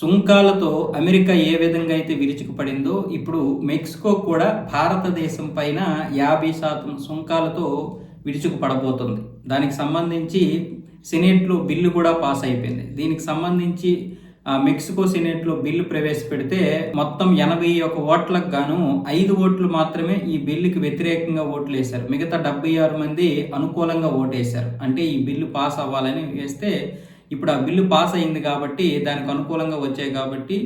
సుంకాలతో America ఏ విధంగా అయితే విరుచుకుపడిందో ఇప్పుడు మెక్సికో కూడా భారతదేశం పైన యాభై శాతం సుంకాలతో విరుచుకుపడబోతుంది. దానికి సంబంధించి సెనేట్లో బిల్లు కూడా పాస్ అయిపోయింది. దీనికి సంబంధించి మెక్సికో సెనేట్లో బిల్లు ప్రవేశపెడితే మొత్తం ఎనభై ఒక ఓట్లకు గాను ఐదు ఓట్లు మాత్రమే ఈ బిల్లుకి వ్యతిరేకంగా ఓట్లు వేశారు. మిగతా డెబ్బై ఆరు మంది అనుకూలంగా ఓటేశారు. అంటే ఈ బిల్లు పాస్ అవ్వాలని వేస్తే ఇప్పుడు ఆ బిల్లు పాస్ అయింది కాబట్టి దానికి అనుకూలంగా వచ్చాయి కాబట్టి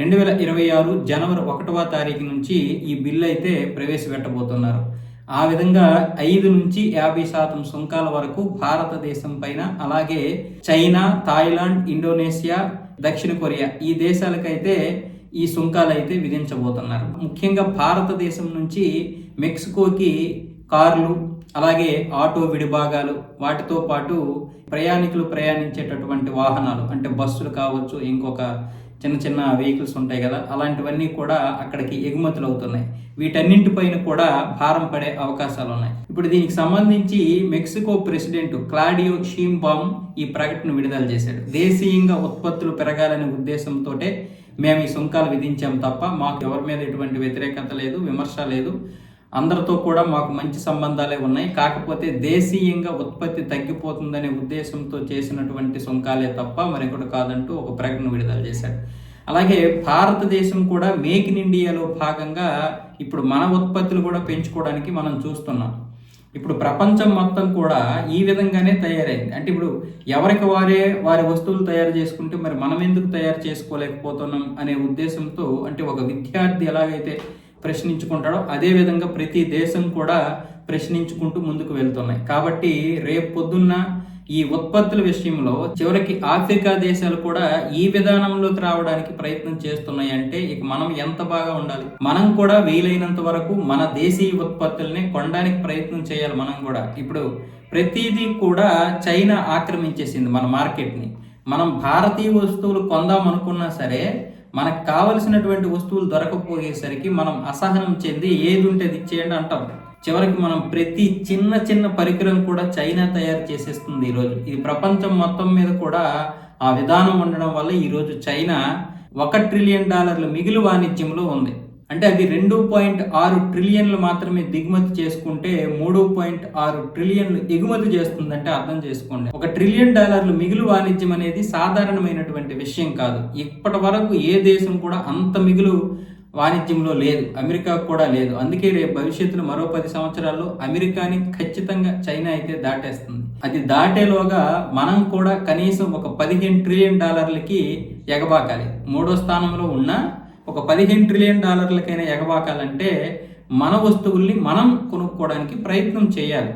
రెండు వేల ఇరవై ఆరు జనవరి ఒకటవ తారీఖు నుంచి ఈ బిల్లు అయితే ప్రవేశపెట్టబోతున్నారు. ఆ విధంగా ఐదు నుంచి యాభై శాతం సుంకాల వరకు భారతదేశం పైన అలాగే చైనా థాయిలాండ్ ఇండోనేషియా దక్షిణ కొరియా ఈ దేశాలకైతే ఈ సుంకాలు అయితే విధించబోతున్నారు. ముఖ్యంగా భారతదేశం నుంచి మెక్సికోకి కార్లు అలాగే ఆటో విడిభాగాలు వాటితో పాటు ప్రయాణికులు ప్రయాణించేటటువంటి వాహనాలు అంటే బస్సులు కావచ్చు ఇంకొక చిన్న చిన్న వెహికల్స్ ఉంటాయి కదా అలాంటివన్నీ కూడా అక్కడికి ఎగుమతులు అవుతున్నాయి. వీటన్నింటిపైన కూడా భారం పడే అవకాశాలు ఉన్నాయి. ఇప్పుడు దీనికి సంబంధించి మెక్సికో ప్రెసిడెంట్ క్లాడియో షీంబామ్ ఈ ప్రకటన విడుదల చేశాడు. దేశీయంగా ఉత్పత్తులు పెరగాలనే ఉద్దేశంతో మేము ఈ సుంకాలు విధించాం తప్ప మాకు ఎవరి మీద ఎటువంటి వ్యతిరేకత లేదు విమర్శ లేదు. అందరితో కూడా మాకు మంచి సంబంధాలే ఉన్నాయి. కాకపోతే దేశీయంగా ఉత్పత్తి తగ్గిపోతుందనే ఉద్దేశంతో చేసినటువంటి సుంకాలే తప్ప మరొకటి కాదంటూ ఒక ప్రకటన విడుదల చేశాడు అలాగే భారతదేశం కూడా మేక్ ఇన్ ఇండియాలో భాగంగా ఇప్పుడు మన ఉత్పత్తులు కూడా పెంచుకోవడానికి మనం చూస్తున్నాం. ఇప్పుడు ప్రపంచం మొత్తం కూడా ఈ విధంగానే తయారైంది. అంటే ఇప్పుడు ఎవరికి వారే వారి వస్తువులు తయారు చేసుకుంటే మరి మనం ఎందుకు తయారు చేసుకోలేకపోతున్నాం అనే ఉద్దేశంతో అంటే ఒక విద్యార్థి ఎలాగైతే ప్రశ్నించుకుంటాడో అదే విధంగా ప్రతి దేశం కూడా ప్రశ్నించుకుంటూ ముందుకు వెళ్తున్నాయి. కాబట్టి రేపు పొద్దున్న ఈ ఉత్పత్తుల విషయంలో చివరికి ఆఫ్రికా దేశాలు కూడా ఈ విధానంలోకి రావడానికి ప్రయత్నం చేస్తున్నాయి అంటే ఇక మనం ఎంత బాగా ఉండాలి? మనం కూడా వీలైనంత వరకు మన దేశీయ ఉత్పత్తుల్ని కొనడానికి ప్రయత్నం చేయాలి మనం కూడా. ఇప్పుడు ప్రతిదీ కూడా చైనా ఆక్రమించేసింది మన మార్కెట్ని. మనం భారతీయ వస్తువులు కొందాం అనుకున్నా సరే మనకు కావలసినటువంటి వస్తువులు దొరకపోయేసరికి మనం అసహనం చెంది ఏది ఉంటే అది ఇచ్చేయండి అంటాం. చివరికి మనం ప్రతి చిన్న చిన్న పరికరం కూడా చైనా తయారు చేసేస్తుంది ఈరోజు ఇది ప్రపంచం మొత్తం మీద కూడా ఆ విధానం ఉండడం వల్ల ఈరోజు చైనా ఒక ట్రిలియన్ డాలర్ల మిగిలి వాణిజ్యంలో ఉంది. అంటే అది రెండు పాయింట్ ఆరు ట్రిలియన్లు మాత్రమే దిగుమతి చేసుకుంటే మూడు పాయింట్ ఆరు ట్రిలియన్లు ఎగుమతి చేస్తుందంటే అర్థం చేసుకోండి. ఒక ట్రిలియన్ డాలర్లు మిగులు వాణిజ్యం అనేది సాధారణమైనటువంటి విషయం కాదు. ఇప్పటి వరకు ఏ దేశం కూడా అంత మిగులు వాణిజ్యంలో లేదు. అమెరికా కూడా లేదు. అందుకే రేపు భవిష్యత్తులో మరో పది సంవత్సరాల్లో అమెరికాని ఖచ్చితంగా చైనా అయితే దాటేస్తుంది. అది దాటేలోగా మనం కూడా కనీసం ఒక పదిహేను ట్రిలియన్ డాలర్లకి ఎగబాకాలి. మూడో స్థానంలో ఉన్న ఒక పదిహేను ట్రిలియన్ డాలర్లకైనా ఎగబాకాలంటే మన వస్తువుల్ని మనం కొనుక్కోవడానికి ప్రయత్నం చేయాలి.